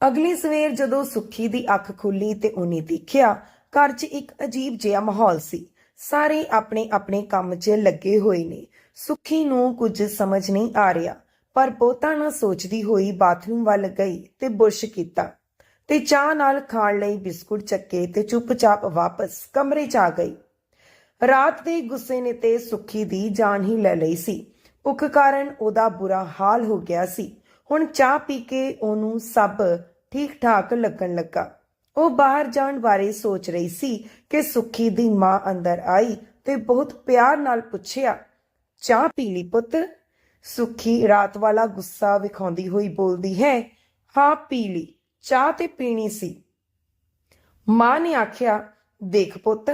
ਅਗਲੀ ਸਵੇਰ ਜਦੋਂ ਸੁੱਖੀ ਦੀ ਅੱਖ ਖੁੱਲੀ ਤੇ ਉਹਨੇ ਦੇਖਿਆ, ਘਰ 'ਚ ਇੱਕ ਅਜੀਬ ਜਿਹਾ ਮਾਹੌਲ ਸੀ। ਸਾਰੇ ਆਪਣੇ ਆਪਣੇ ਕੰਮ 'ਚ ਲੱਗੇ ਹੋਏ ਨੇ। ਸੁੱਖੀ ਨੂੰ ਕੁਝ ਸਮਝ ਨਹੀਂ ਆ ਰਿਹਾ, ਪਰ ਬਹੁਤਾ ਨਾ ਸੋਚਦੀ ਹੋਈ ਬਾਥਰੂਮ ਵੱਲ ਗਈ ਤੇ ਬੁਰਸ਼ ਕੀਤਾ ਤੇ ਚਾਹ ਨਾਲ ਖਾਣ ਲਈ ਬਿਸਕੁਟ ਚੱਕੇ ਤੇ ਚੁੱਪਚਾਪ ਵਾਪਸ ਕਮਰੇ 'ਚ ਆ ਗਈ। ਰਾਤ ਦੇ ਗੁੱਸੇ ਨੇ ਤੇ ਸੁੱਖੀ ਦੀ ਜਾਨ ਹੀ ਲੈ ਲਈ ਸੀ। ਭੁੱਖ ਕਾਰਨ ਉਹਦਾ ਬੁਰਾ ਹਾਲ ਹੋ ਗਿਆ ਸੀ। ਹੁਣ ਚਾਹ ਪੀ ਕੇ ਉਹਨੂੰ ਸਭ ਠੀਕ ਠਾਕ ਲੱਗਣ ਲੱਗਾ। ਉਹ ਬਾਹਰ ਜਾਣ ਬਾਰੇ ਸੋਚ ਰਹੀ ਸੀ ਕਿ ਸੁੱਖੀ ਦੀ ਮਾਂ ਅੰਦਰ ਆਈ ਤੇ ਬਹੁਤ ਪਿਆਰ ਨਾਲ ਪੁੱਛਿਆ, ਚਾਹ ਪੀ ਲਈ ਪੁੱਤ? ਸੁੱਖੀ ਰਾਤ ਵਾਲਾ ਗੁੱਸਾ ਵਿਖਾਉਂਦੀ ਹੋਈ ਬੋਲਦੀ ਹੈ, ਹਾਂ, ਪੀ ਲਈ, ਚਾਹ ਤੇ ਪੀਣੀ ਸੀ। ਮਾਂ ਨੇ ਆਖਿਆ, ਦੇਖ ਪੁੱਤ,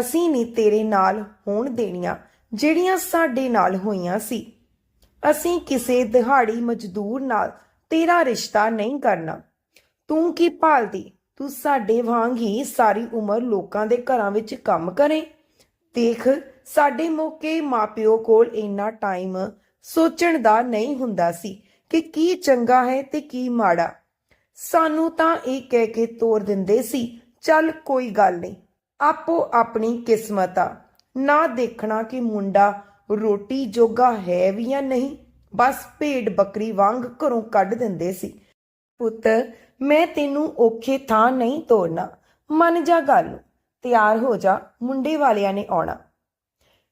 ਅਸੀਂ ਨਹੀਂ ਤੇਰੇ ਨਾਲ ਹੋਣ ਦੇਣੀਆਂ ਜਿਹੜੀਆਂ ਸਾਡੇ ਨਾਲ ਹੋਈਆਂ ਸੀ। ਅਸੀਂ ਕਿਸੇ ਦਿਹਾੜੀ ਮਜ਼ਦੂਰ ਨਾਲ ਤੇਰਾ ਰਿਸ਼ਤਾ ਨਹੀਂ ਕਰਨਾ। ਤੂੰ ਕੀ ਭਾਲਦੀ? ਤੂੰ ਸਾਡੇ ਵਾਂਗ ਹੀ ਸਾਰੀ ਉਮਰ ਲੋਕਾਂ ਦੇ ਘਰਾਂ ਵਿੱਚ ਕੰਮ ਕਰੇ। ਦੇਖ, ਸਾਡੇ ਮੌਕੇ ਮਾਪਿਓ ਕੋਲ ਇੰਨਾ ਟਾਈਮ ਸੋਚਣ ਦਾ ਨਹੀਂ ਹੁੰਦਾ ਸੀ ਕਿ ਕੀ ਚੰਗਾ ਹੈ ਤੇ ਕੀ ਮਾੜਾ। ਸਾਨੂੰ ਤਾਂ ਇਹ ਕਹਿ ਕੇ ਤੋਰ ਦਿੰਦੇ ਸੀ, ਚੱਲ ਕੋਈ ਗੱਲ ਨਹੀਂ, ਆਪੋ ਆਪਣੀ ਕਿਸਮਤ ਆ। ਨਾ ਦੇਖਣਾ ਕਿ ਮੁੰਡਾ ਰੋਟੀ ਜੋਗਾ ਹੈ ਵੀ ਜਾਂ ਨਹੀਂ? ਬਸ ਭੇਡ ਬੱਕਰੀ ਵਾਂਗ ਘਰੋਂ ਕੱਢ ਦਿੰਦੇ ਸੀ। ਪੁੱਤ, ਮੈਂ ਤੈਨੂੰ ਔਖੇ ਥਾਂ ਨਹੀਂ ਤੋੜਨਾ ਮੰਨ ਜਾ ਗੱਲ ਨੂੰ। ਤਿਆਰ ਹੋ ਜਾ, ਮੁੰਡੇ ਵਾਲਿਆਂ ਨੇ ਆਉਣਾ।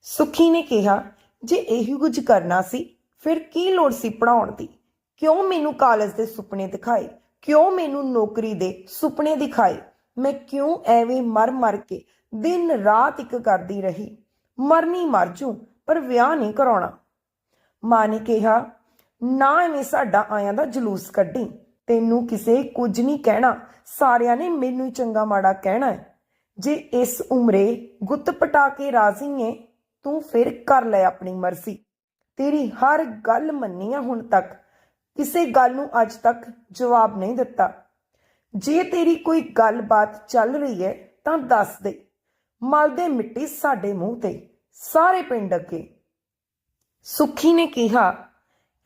ਸੁਖੀ ਨੇ ਕਿਹਾ, ਜੇ ਇਹੀ ਕੁਝ ਕਰਨਾ ਸੀ, ਫਿਰ ਕੀ ਲੋੜ ਸੀ ਪੜਾਉਣ ਦੀ? ਕਿਉਂ ਮੈਨੂੰ ਕਾਲਜ ਦੇ ਸੁਪਨੇ ਦਿਖਾਏ? ਕਿਉਂ ਮੈਨੂੰ ਨੌਕਰੀ ਦੇ ਸੁਪਨੇ ਦਿਖਾਏ? ਮੈਂ ਕਿਉਂ ਐਵੇਂ ਮਰ ਮਰ ਕੇ ਦਿਨ ਰਾਤ ਇੱਕ ਕਰਦੀ ਰਹੀ? ਮਰਨੀ ਮਰ ਜੂ। ਪਰ ਵਿਆਹ ਨਹੀਂ ਕਰਾਉਣਾ। ਮਾਂ ਨੇ ਕਿਹਾ, ਨਾ ਐਵੇਂ ਸਾਡਾ ਆਇਆਂ ਦਾ ਜਲੂਸ ਕੱਢੀ। ਤੈਨੂੰ ਕਿਸੇ ਕੁਝ ਨਹੀਂ ਕਹਿਣਾ। ਸਾਰਿਆਂ ਨੇ ਮੈਨੂੰ ਹੀ ਚੰਗਾ ਮਾੜਾ ਕਹਿਣਾ ਹੈ। ਜੇ ਇਸ ਉਮਰੇ ਗੁੱਤ ਪਟਾ ਕੇ ਰਾਜ਼ੀ ਏ ਤੂੰ ਫਿਰ ਕਰ ਲੈ ਆਪਣੀ ਮਰਜ਼ੀ। ਤੇਰੀ ਹਰ ਗੱਲ ਮੰਨੀ ਆ ਹੁਣ ਤੱਕ। ਕਿਸੇ ਗੱਲ ਨੂੰ ਅੱਜ ਤੱਕ ਜਵਾਬ ਨਹੀਂ ਦਿੱਤਾ। ਜੇ ਤੇਰੀ ਕੋਈ ਗੱਲਬਾਤ ਚੱਲ ਰਹੀ ਹੈ ਤਾਂ ਦੱਸ ਦੇ। ਮਲ ਦੇ ਮਿੱਟੀ ਸਾਡੇ ਮੂੰਹ ਤੇ। ਸਾਰੇ ਪਿੰਡ ਅੱਗੇ। ਸੁਖੀ ਨੇ ਕਿਹਾ,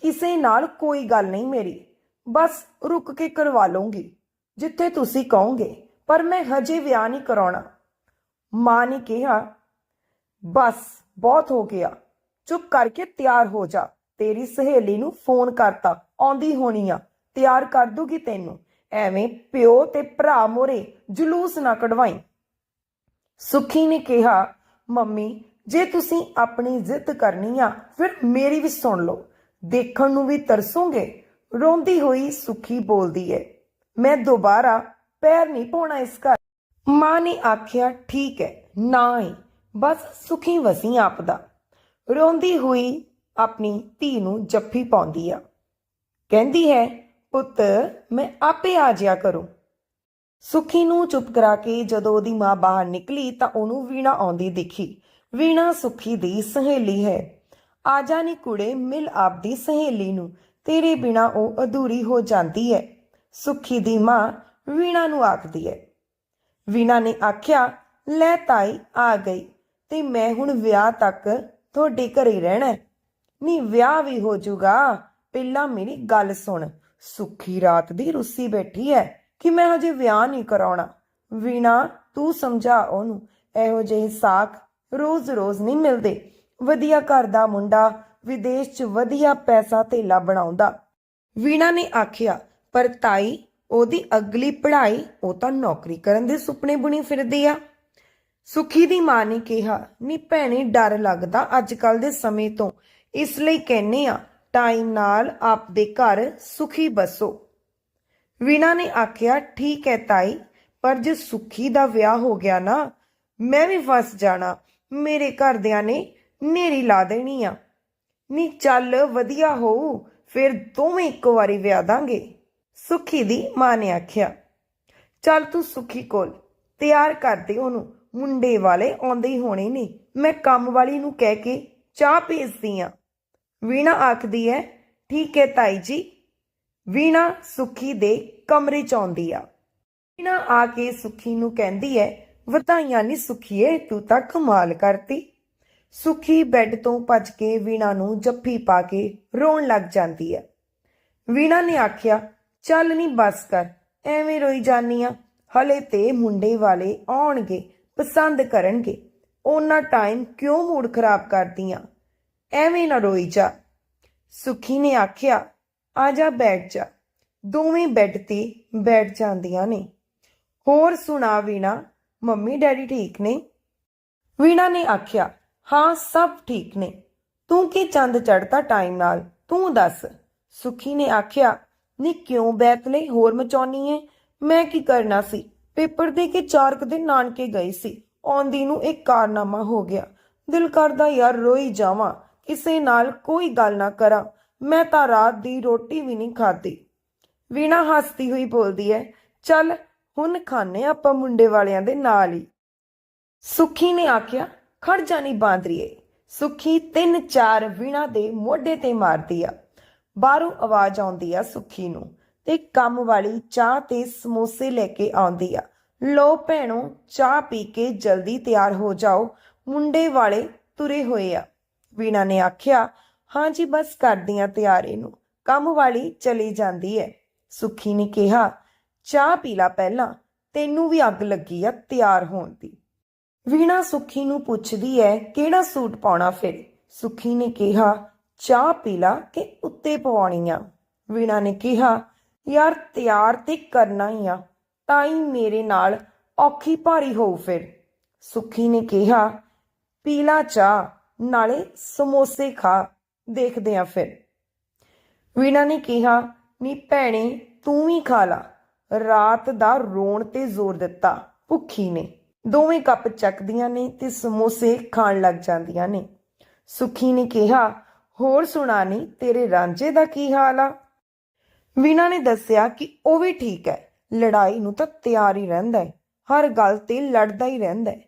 ਕਿਸੇ ਨਾਲ ਕੋਈ ਗੱਲ ਨਹੀਂ ਮੇਰੀ, ਬਸ ਰੁਕ ਕੇ ਕਰਵਾ ਲਵਾਂਗੀ ਜਿੱਥੇ ਤੁਸੀਂ ਕਹੋਗੇ, ਪਰ ਮੈਂ ਹਜੇ ਵਿਆਹ ਨਹੀਂ ਕਰਾਉਣਾ। ਮਾਂ ਨੇ ਕਿਹਾ, ਬਸ, ਬਹੁਤ ਹੋ ਗਿਆ, ਚੁੱਪ ਕਰਕੇ ਤਿਆਰ ਹੋ ਜਾ, ਤੇਰੀ ਸਹੇਲੀ ਨੂੰ ਫੋਨ ਕਰਤਾ, ਆਉਂਦੀ ਹੋਣੀ ਆ, ਤਿਆਰ ਕਰ ਦੂਗੀ ਤੈਨੂੰ, ਐਵੇਂ ਪਿਓ ਤੇ ਭਰਾ ਮੋਰੇ ਜਲੂਸ ਨਾ ਕਢਵਾਈ। ਸੁਖੀ ਨੇ ਕਿਹਾ, ਮੰਮੀ ਜੇ ਤੁਸੀਂ ਆਪਣੀ ਜ਼ਿੱਦ ਕਰਨੀ ਆ, ਫਿਰ ਮੇਰੀ ਵੀ ਸੁਣ ਲਓ। ਦੇਖਣ ਨੂੰ ਵੀ ਤਰਸੋਗੇ, ਰੋਂਦੀ ਹੋਈ ਸੁਖੀ ਬੋਲਦੀ ਹੈ ਮੈਂ ਦੁਬਾਰਾ ਪੈਰ ਨਹੀਂ ਪਾਉਣਾ ਇਸ ਘਰ। ਮਾਂ ਨੇ ਆਖਿਆ, ਠੀਕ ਹੈ ਨਾ ਹੀ ਬਸ ਸੁਖੀ ਵਸੀ ਆਪਦਾ ਰੋਂਦੀ ਹੋਈ ਆਪਣੀ ਧੀ ਨੂੰ ਜੱਫੀ ਪਾਉਂਦੀ ਆ। ਕਹਿੰਦੀ ਹੈ, ਪੁੱਤ, ਮੈਂ ਆਪੇ ਆ ਜਿਆ ਕਰੂੰ। ਸੁਖੀ ਨੂੰ ਚੁੱਪ ਕਰਾ ਕੇ ਜਦੋਂ ਉਹਦੀ ਮਾਂ ਬਾਹਰ ਨਿਕਲੀ ਤਾਂ ਉਹਨੂੰ ਵੀਣਾ ਆਉਂਦੀ ਦਿਖੀ। ਵੀਣਾ ਸੁਖੀ ਦੀ ਸਹੇਲੀ ਹੈ। ਆ ਨੀ ਕੁੜੇ ਮਿਲ ਆਪਦੀ ਸਹੇਲੀ ਨੂੰ। ਤੇਰੇ ਬਿਨਾ ਉਹ ਅਧੂਰੀ ਹੋ ਜਾਂਦੀ ਹੈ। ਸੁਖੀ ਦੀ ਮਾਂ ਵੀਣਾ ਨੂੰ ਆਖਦੀ ਹੈ। ਵੀਣਾ ਨੇ ਆਖਿਆ, ਲੈ ਤਾਈ, ਆ ਗਈ। ਤੇ ਮੈਂ ਹੁਣ ਵਿਆਹ ਤੱਕ ਤੁਹਾਡੇ ਘਰੇ ਰਹਿਣਾ ਹੈ। ਨੀ, ਵਿਆਹ ਵੀ ਹੋ ਜਾਊਗਾ। ਪਹਿਲਾਂ ਮੇਰੀ ਗੱਲ ਸੁਣ। ਸੁਖੀ ਰਾਤ ਦੀ ਰੁੱਸੀ ਬੈਠੀ ਹੈ ਕਿ ਮੈਂ ਹਜੇ ਵਿਆਹ ਨਹੀਂ ਕਰਾਉਣਾ। ਵੀਣਾ, ਤੂੰ ਸਮਝਾ ਉਹਨੂੰ। ਇਹੋ ਜਿਹੇ ਸਾਖ ਰੋਜ਼-ਰੋਜ਼ ਨਹੀਂ ਮਿਲਦੇ। ਵਧੀਆ ਘਰ ਦਾ ਮੁੰਡਾ ਵਿਦੇਸ਼ 'ਚ ਵਧੀਆ ਪੈਸਾ ਧੇਲਾ ਬਣਾਉਂਦਾ। ਵੀਣਾ ਨੇ ਆਖਿਆ, ਪਰ ਤਾਈ, ਉਹਦੀ ਅਗਲੀ ਪੜ੍ਹਾਈ, ਉਹ ਤਾਂ ਨੌਕਰੀ ਕਰਨ ਦੇ ਸੁਪਨੇ ਬੁਣੀ ਫਿਰਦੀ ਆ। ਸੁਖੀ ਦੀ ਮਾਂ ਨੇ ਕਿਹਾ, ਨੀ ਭੈਣੇ, ਡਰ ਲੱਗਦਾ ਅੱਜ ਕੱਲ ਦੇ ਸਮੇਂ ਤੋਂ। ਇਸ ਲਈ ਕਹਿੰਨੇ ਆ ਟਾਈਮ ਨਾਲ ਆਪਦੇ ਘਰ ਸੁਖੀ ਬਸੋ। ਵੀਣਾ ਨੇ ਆਖਿਆ, ਠੀਕ ਹੈ ਤਾਈ, ਪਰ ਜੇ ਸੁਖੀ ਦਾ ਵਿਆਹ ਹੋ ਗਿਆ ਨਾ, ਮੈਂ ਵੀ ਫਸ ਜਾਣਾ। ਮੇਰੇ ਘਰਦਿਆਂ ਨੇ ਨੇਰੀ ਲਾ ਦੇਣੀ ਆ। ਨੀ ਚੱਲ ਵਧੀਆ ਹੋਊ, ਫਿਰ ਦੋਵੇਂ ਇੱਕੋ ਵਾਰੀ ਵਿਆਹ ਦਾਂਗੇ। ਸੁਖੀ ਦੀ ਮਾਂ ਨੇ ਆਖਿਆ, ਚੱਲ ਤੂੰ ਸੁਖੀ ਕੋਲ ਤਿਆਰ ਕਰ ਦੇ ਉਹਨੂੰ। ਮੁੰਡੇ ਵਾਲੇ ਆਉਂਦੇ ਹੀ ਹੋਣੇ ਨੇ। ਮੈਂ ਕੰਮ ਵਾਲੀ ਨੂੰ ਕਹਿ ਕੇ ਚਾਹ ਭੇਜਦੀ ਆ। ਵੀਣਾ ਆਖਦੀ ਹੈ ਠੀਕ ਹੈ ਤਾਈ ਜੀ। ਵੀਣਾ ਸੁਖੀ ਦੇ ਕਮਰੇ ਚ ਆਉਂਦੀ ਆ। ਵੀਣਾ ਆ ਕੇ ਸੁਖੀ ਨੂੰ ਕਹਿੰਦੀ ਹੈ ਵਧਾਈਆਂ ਨੀ ਸੁਖੀਏ, ਤੂੰ ਤਾਂ ਕਮਾਲ ਕਰਤੀ। ਸੁਖੀ ਬੈੱਡ ਤੋਂ ਭੱਜ ਕੇ ਵੀਣਾ ਨੂੰ ਜੱਫੀ ਪਾ ਕੇ ਰੋਣ ਲੱਗ ਜਾਂਦੀ ਹੈ ਵੀਣਾ ਨੇ ਆਖਿਆ, ਚੱਲ ਨਹੀਂ ਬਸ ਕਰ, ਐਵੇਂ ਰੋਈ ਜਾਨੀ ਆ। ਹਲੇ ਤੇ ਮੁੰਡੇ ਵਾਲੇ ਆਉਣਗੇ, ਪਸੰਦ ਕਰਨਗੇ। ਉਹਨਾਂ ਟਾਈਮ ਕਿਉਂ ਮੂਡ ਖਰਾਬ ਕਰਦੀਆਂ? ਐਵੇਂ ਨਾ ਰੋਈ ਜਾ। ਸੁਖੀ ਨੇ ਆਖਿਆ, ਆ ਜਾ ਬੈਠ ਜਾ। ਦੋਵੇਂ ਬੈੱਡ ਤੇ ਬੈਠ ਜਾਂਦੀਆਂ ਨੇ। ਹੋਰ ਸੁਣਾ ਵੀਣਾ ਮੰਮੀ, ਡੈਡੀ ਠੀਕ ਨੇ? ਵੀਣਾ ਨੇ ਆਖਿਆ, ਹਾਂ, ਸਭ ਠੀਕ ਨੇ। ਤੂੰ ਕੀ ਚੰਦ ਚੜਤਾ ਟਾਈਮ ਨਾਲ? ਤੂੰ ਦੱਸ। ਸੁਖੀ ਨੇ ਆਖਿਆ, ਨੀ ਕਿਉਂ ਬੈਤਲੇ ਹੋਰ ਮਚਾਉਣੀ ਏ? ਮੈਂ ਕੀ ਕਰਨਾ ਸੀ? ਪੇਪਰ ਦੇ ਕੇ ਚਾਰ ਕੁ ਦਿਨ ਨਾਨਕੇ ਗਈ ਸੀ। ਆਉਂਦੀ ਨੂੰ ਇੱਕ ਕਾਰਨਾਮਾ ਹੋ ਗਿਆ। ਦਿਲ ਕਰਦਾ, ਯਾਰ, ਰੋਈ ਜਾਵਾਂ। ਕਿਸੇ ਨਾਲ ਕੋਈ ਗੱਲ ਨਾ ਕਰਾਂ। ਮੈਂ ਤਾਂ ਰਾਤ ਦੀ ਰੋਟੀ ਵੀ ਨਹੀਂ ਖਾਧੀ। ਵੀਣਾ ਹੱਸਦੀ ਹੋਈ ਬੋਲਦੀ ਹੈ, ਚੱਲ ਹੁਣ ਖਾਣੇ ਆਪਾਂ ਮੁੰਡੇ ਵਾਲਿਆਂ ਦੇ ਨਾਲ ਹੀ। ਸੁਖੀ ਨੇ ਆਖਿਆ, ਖੜ ਜਾਣੀ ਬਾਂਦਰੀਏ। ਸੁਖੀ ਤਿੰਨ ਚਾਰ ਵੀਣਾ ਦੇ ਮੋਢੇ ਤੇ ਮਾਰਦੀ ਆ। ਬਾਹਰੋਂ ਆਵਾਜ਼ ਆਉਂਦੀ ਆ ਸੁਖੀ ਨੂੰ ਤੇ ਕੰਮ ਵਾਲੀ ਚਾਹ ਤੇ ਸਮੋਸੇ ਲੈ ਕੇ ਆਉਂਦੀ ਆ। ਲੋ ਭੈਣੋ, ਚਾਹ ਪੀ ਕੇ ਜਲਦੀ ਤਿਆਰ ਹੋ ਜਾਓ। ਮੁੰਡੇ ਵਾਲੇ ਤੁਰੇ ਹੋਏ ਆ। ਵੀਣਾ ਨੇ ਆਖਿਆ, ਹਾਂ ਜੀ, ਬਸ ਕਰਦੀਆਂ ਤਿਆਰੀ ਨੂੰ। ਕੰਮ ਵਾਲੀ ਚਲੀ ਜਾਂਦੀ ਹੈ ਸੁਖੀ ਨੇ ਕਿਹਾ ਚਾਹ ਪੀ ਲਾ ਪਹਿਲਾਂ, ਤੈਨੂੰ ਵੀ ਅੱਗ ਲੱਗੀ ਆ ਤਿਆਰ ਹੋਣ ਦੀ। ਵੀਣਾ ਸੁਖੀ ਨੂੰ ਪੁੱਛਦੀ ਹੈ ਕਿਹੜਾ ਸੂਟ ਪਾਉਣਾ ਫਿਰ? ਸੁਖੀ ਨੇ ਕਿਹਾ, ਚਾਹ ਪੀ ਲਾ ਕਿ ਉੱਤੇ ਪਵਾਉਣੀ ਆ। ਵੀਣਾ ਨੇ ਕਿਹਾ, ਯਾਰ ਤਿਆਰ ਤੇ ਕਰਨਾ ਹੀ ਆ, ਤਾਂ ਹੀ ਮੇਰੇ ਨਾਲ ਔਖੀ ਭਾਰੀ ਹੋਊ ਫਿਰ। ਸੁਖੀ ਨੇ ਕਿਹਾ ਪੀਲਾ ਚਾਹ, ਨਾਲੇ ਸਮੋਸੇ ਖਾ, ਦੇਖਦੇ ਆ ਫਿਰ। ਵੀਣਾ ਨੇ ਕਿਹਾ, ਨੀ ਭੈਣੇ, ਤੂੰ ਵੀ ਖਾ ਲਾ। ਰਾਤ ਦਾ ਰੋਣ ਤੇ ਜ਼ੋਰ ਦਿੱਤਾ। ਭੁੱਖੀ ਨੇ। ਦੋਵੇਂ ਕੱਪ ਚੱਕਦੀਆਂ ਨੇ ਤੇ ਸਮੋਸੇ ਖਾਣ ਲੱਗ ਜਾਂਦੀਆਂ ਨੇ। ਸੁਖੀ ਨੇ ਕਿਹਾ, ਹੋਰ ਸੁਣਾ ਨੀ ਤੇਰੇ ਰਾਂਝੇ ਦਾ ਕੀ ਹਾਲ ਆ? ਵੀਣਾ ਨੇ ਦੱਸਿਆ ਕਿ ਉਹ ਵੀ ਠੀਕ ਹੈ। ਲੜਾਈ ਨੂੰ ਤਾਂ ਤਿਆਰ ਹੀ ਰਹਿੰਦਾ ਹੈ। ਹਰ ਗੱਲ ਤੇ ਲੜਦਾ ਹੀ ਰਹਿੰਦਾ ਹੈ।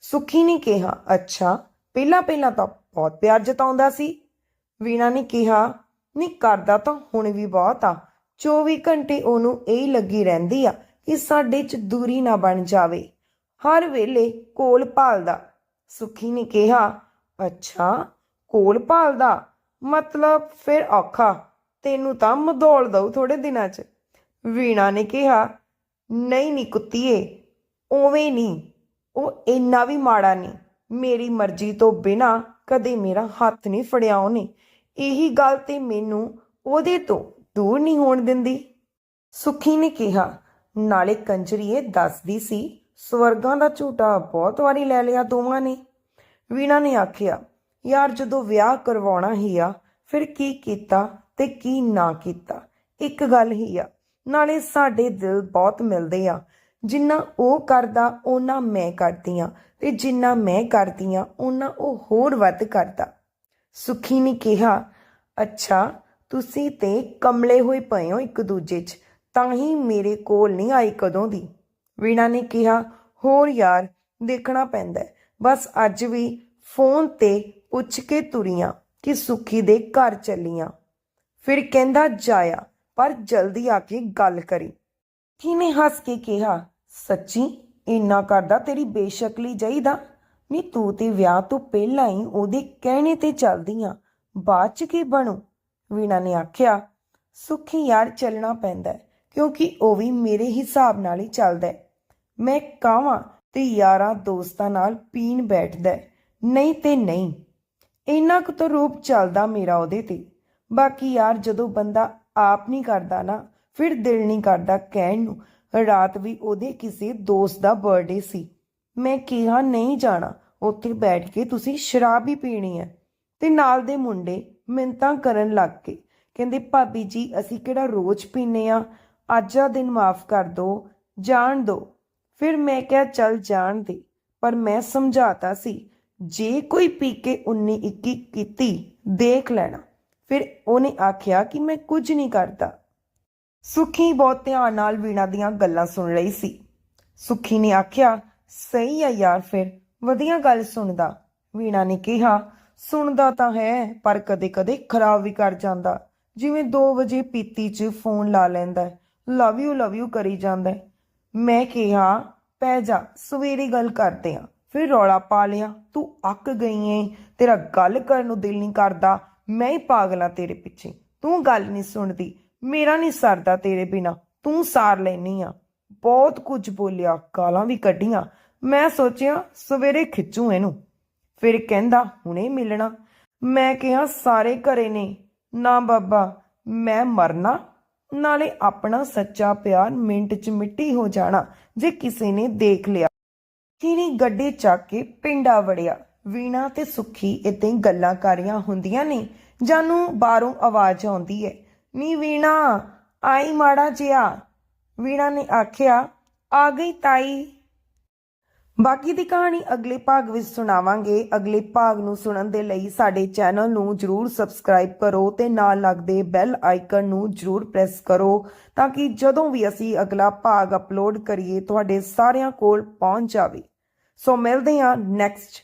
ਸੁਖੀ ਨੇ ਕਿਹਾ, ਅੱਛਾ, ਪਹਿਲਾਂ ਪਹਿਲਾਂ ਤਾਂ ਬਹੁਤ ਪਿਆਰ ਜਤਾਉਂਦਾ ਸੀ। ਵੀਣਾ ਨੇ ਕਿਹਾ, ਨਹੀਂ, ਕਰਦਾ ਤਾਂ ਹੁਣ ਵੀ ਬਹੁਤ ਆ। 24 ਘੰਟੇ ਉਹਨੂੰ ਇਹ ਲੱਗੀ ਰਹਿੰਦੀ ਆ ਕਿ ਸਾਡੇ 'ਚ ਦੂਰੀ ਨਾ ਬਣ ਜਾਵੇ। ਹਰ ਵੇਲੇ ਕੋਲ ਭਾਲਦਾ। ਸੁਖੀ ਨੇ ਕਿਹਾ, ਅੱਛਾ, ਕੋਲ ਭਾਲਦਾ? ਮਤਲਬ ਫਿਰ ਔਖਾ। ਤੈਨੂੰ ਤਾਂ ਮਧੋਲ ਦਊ ਥੋੜੇ ਦਿਨਾਂ 'ਚ। ਵੀਣਾ ਨੇ ਕਿਹਾ, ਨਹੀਂ ਨੀ ਕੁੱਤੀਏ ਓਵੇਂ ਨਹੀਂ ਉਹ ਇੰਨਾ ਵੀ ਮਾੜਾ ਨਹੀਂ ਮੇਰੀ ਮਰਜ਼ੀ ਤੋਂ ਬਿਨਾ ਕਦੇ ਮੇਰਾ ਹੱਥ ਨਹੀਂ ਫੜਿਆ ਉਹਨੇ। ਇਹੀ ਗੱਲ ਤੇ ਮੈਨੂੰ ਉਹਦੇ ਤੋਂ ਦੂਰ ਨਹੀਂ ਹੋਣ ਦਿੰਦੀ। ਸੁਖੀ ਨੇ ਕਿਹਾ, ਨਾਲੇ ਕੰਜਰੀਏ ਦੱਸਦੀ ਸੀ, ਸਵਰਗਾਂ ਦਾ ਝੂਟਾ ਬਹੁਤ ਵਾਰੀ ਲੈ ਲਿਆ ਦੋਵਾਂ ਨੇ। ਵੀਣਾ ਨੇ ਆਖਿਆ, ਯਾਰ ਜਦੋਂ ਵਿਆਹ ਕਰਵਾਉਣਾ ਹੀ ਆ, ਫਿਰ ਕੀ ਕੀਤਾ ਤੇ ਕੀ ਨਾ ਕੀਤਾ? ਇੱਕ ਗੱਲ ਹੀ ਆ, ਨਾਲੇ ਸਾਡੇ ਦਿਲ ਬਹੁਤ ਮਿਲਦੇ ਆ। ਜਿੰਨਾ ਉਹ ਕਰਦਾ ਉਹਨਾਂ ਮੈਂ ਕਰਦੀ ਆ ਤੇ ਜਿੰਨਾ ਮੈਂ ਕਰਦੀ ਆ ਉਹਨਾਂ ਉਹ ਹੋਰ ਵੱਧ ਕਰਦਾ। ਸੁਖੀ ਨੇ ਕਿਹਾ, ਅੱਛਾ ਤੁਸੀਂ ਤੇ ਕਮਲੇ ਹੋਏ ਪਏ ਹੋ ਇੱਕ ਦੂਜੇ 'ਚ, ਤਾਂ ਹੀ ਮੇਰੇ ਕੋਲ ਨਹੀਂ ਆਈ ਕਦੋਂ ਦੀ। ਵੀਣਾ ਨੇ ਕਿਹਾ, ਹੋਰ ਯਾਰ, ਦੇਖਣਾ ਪੈਂਦਾ ਬਸ ਅੱਜ ਵੀ ਫੋਨ ਤੇ ਪੁੱਛ ਕੇ ਤੁਰੀਆਂ ਕਿ ਸੁਖੀ ਦੇ ਘਰ ਚੱਲੀਆਂ। ਫਿਰ ਕਹਿੰਦਾ, ਜਾਇਆ, ਪਰ ਜਲਦੀ ਆ ਕੇ ਗੱਲ ਕਰੀ। ਕਿਨੇ ਹੱਸ ਕੇ ਕਿਹਾ, ਸੱਚੀ, ਇੰਨਾ ਕਰਦਾ ਤੇਰੀ ਬੇਸ਼ਕਲੀ ਜਾਈਦਾ ਨੀ ਤੂੰ ਤੇ ਵਿਆਹ ਤੋਂ ਪਹਿਲਾਂ ਹੀ ਉਹਦੇ ਕਹਿਣੇ ਤੇ ਚੱਲਦੀ ਆ, ਬਾਅਦ ਚ ਕੀ ਬਣੂ? ਵੀਣਾ ਨੇ ਆਖਿਆ, ਸੁਖੀ ਯਾਰ ਚੱਲਣਾ ਪੈਂਦਾ ਕਿਉਂਕਿ ਉਹ ਵੀ ਮੇਰੇ ਹਿਸਾਬ ਨਾਲ ਹੀ ਚੱਲਦਾ ਮੈਂ ਕਾਵਾਂ ਤੇ ਯਾਰਾਂ ਦੋਸਤਾਂ ਨਾਲ ਪੀਣ ਬੈਠਦਾ ਨਹੀਂ ਤੇ ਨਹੀਂ। ਇੰਨਾ ਕੁ ਤਾਂ ਰੂਪ ਚੱਲਦਾ ਮੇਰਾ ਉਹਦੇ ਤੇ। ਬਾਕੀ ਯਾਰ ਜਦੋਂ ਬੰਦਾ ਆਪ ਨਹੀਂ ਕਰਦਾ ਨਾ, ਫਿਰ ਦਿਲ ਨਹੀਂ ਕਰਦਾ ਕਹਿਣ ਨੂੰ। ਰਾਤ ਵੀ ਉਹਦੇ ਕਿਸੇ ਦੋਸਤ ਦਾ ਬਰਥਡੇ ਸੀ। ਮੈਂ ਕਿਹਾ, ਨਹੀਂ ਜਾਣਾ, ਉੱਥੇ ਬੈਠ ਕੇ ਤੁਸੀਂ ਸ਼ਰਾਬ ਹੀ ਪੀਣੀ ਹੈ। ਤੇ ਨਾਲ ਦੇ ਮੁੰਡੇ ਮਿੰਤਾਂ ਕਰਨ ਲੱਗ ਗਏ। ਕਹਿੰਦੇ, ਭਾਬੀ ਜੀ, ਅਸੀਂ ਕਿਹੜਾ ਰੋਜ਼ ਪੀਨੇ ਆ? ਅੱਜ ਦਾ ਦਿਨ ਮਾਫ ਕਰ ਦਿਓ ਜਾਣ ਦਿਓ ਫਿਰ ਮੈਂ ਕਿਹਾ, ਚੱਲ ਜਾਣ ਦੇ। ਪਰ ਮੈਂ ਸਮਝਾਤਾ ਸੀ, ਜੇ ਕੋਈ ਪੀ ਕੇ 19 21 ਕੀਤੀ, ਦੇਖ ਲੈਣਾ। ਫਿਰ ਉਹਨੇ ਆਖਿਆ ਕਿ ਮੈਂ ਕੁਝ ਨਹੀਂ ਕਰਦਾ। ਸੁਖੀ ਬਹੁਤ ਧਿਆਨ ਨਾਲ ਵੀਣਾ ਦੀਆਂ ਗੱਲਾਂ ਸੁਣ ਰਹੀ ਸੀ। ਸੁਖੀ ਨੇ ਆਖਿਆ, ਸਹੀ ਆ ਯਾਰ ਫਿਰ, ਵਧੀਆ ਗੱਲ ਸੁਣਦਾ। ਵੀਣਾ ਨੇ ਕਿਹਾ ਸੁਣਦਾ ਤਾਂ ਹੈ, ਪਰ ਕਦੇ-ਕਦੇ ਖਰਾਬ ਵੀ ਕਰ ਜਾਂਦਾ। ਜਿਵੇਂ 2 ਵਜੇ ਪੀਤੀ 'ਚ ਫੋਨ ਲਾ ਲੈਂਦਾ ਲਵ ਯੂ ਲਵ ਯੂ ਕਰੀ ਜਾਂਦਾ ਮੈਂ ਕਿਹਾ, ਪੈ ਜਾ, ਸਵੇਰੇ ਗੱਲ ਕਰਦੇ ਆ। ਫਿਰ ਰੌਲਾ ਪਾ ਲਿਆ, ਤੂੰ ਅੱਕ ਗਈ ਏ, ਤੇਰਾ ਗੱਲ ਕਰਨ ਨੂੰ ਦਿਲ ਨਹੀਂ ਕਰਦਾ, ਮੈਂ ਹੀ ਪਾਗਲਾਂ ਤੇਰੇ ਪਿੱਛੇ। ਤੂੰ ਗੱਲ ਨਹੀਂ ਸੁਣਦੀ, ਮੇਰਾ ਨਹੀਂ ਸਰਦਾ ਤੇਰੇ ਬਿਨਾ, ਤੂੰ ਸਾਰ ਲੈਨੀ ਆ। ਬਹੁਤ ਕੁਝ ਬੋਲਿਆ, ਗਾਲਾਂ ਵੀ ਕੱਢੀਆਂ। ਮੈਂ ਸੋਚਿਆ, ਸਵੇਰੇ ਖਿੱਚੂ ਇਹਨੂੰ। ਫਿਰ ਕਹਿੰਦਾ, ਹੁਣੇ ਮਿਲਣਾ। ਮੈਂ ਕਿਹਾ, ਸਾਰੇ ਘਰੇ ਨੇ। ਨਾ ਬਾਬਾ, ਮੈਂ ਮਰਨਾ। ਨਾਲੇ ਆਪਣਾ ਸੱਚਾ ਪਿਆਰ ਮਿੰਟ 'ਚ ਮਿੱਟੀ ਹੋ ਜਾਣਾ, ਜੇ ਕਿਸੇ ਨੇ ਦੇਖ ਲਿਆ। ਕਿਨੀ ਗੱਡੀ ਚੱਕ ਕੇ ਪਿੰਡਾ ਵੜਿਆ। ਵੀਣਾ ਤੇ ਸੁੱਖੀ ਇਦਾਂ ਗੱਲਾਂ ਕਰੀਆਂ ਹੁੰਦੀਆਂ ਨੇ। ਜਾਨੂੰ ਬਾਹਰੋਂ ਆਵਾਜ਼ ਆਉਂਦੀ ਹੈ ਨੀ ਵੀਣਾ, ਆਈ ਮਾੜਾ ਜਿਆ ਵੀਣਾ ਨੇ ਆਖਿਆ, ਆ ਗਈ ਤਾਈ। ਬਾਕੀ ਦੀ ਕਹਾਣੀ ਅਗਲੇ ਭਾਗ ਵਿੱਚ ਸੁਣਾਵਾਂਗੇ। ਅਗਲੇ ਭਾਗ ਨੂੰ ਸੁਣਨ ਦੇ ਲਈ ਸਾਡੇ ਚੈਨਲ ਨੂੰ ਜਰੂਰ ਸਬਸਕ੍ਰਾਈਬ ਕਰੋ ਤੇ ਨਾਲ ਲੱਗਦੇ ਬੈਲ ਆਈਕਨ ਨੂੰ ਜਰੂਰ ਪ੍ਰੈਸ ਕਰੋ ਤਾਂ ਕਿ ਜਦੋਂ ਵੀ ਅਸੀਂ ਅਗਲਾ ਭਾਗ ਅਪਲੋਡ ਕਰੀਏ, ਤੁਹਾਡੇ ਸਾਰਿਆਂ ਕੋਲ ਪਹੁੰਚ ਜਾਵੇ। ਸੋ ਮਿਲਦੇ ਹਾਂ ਨੈਕਸਟ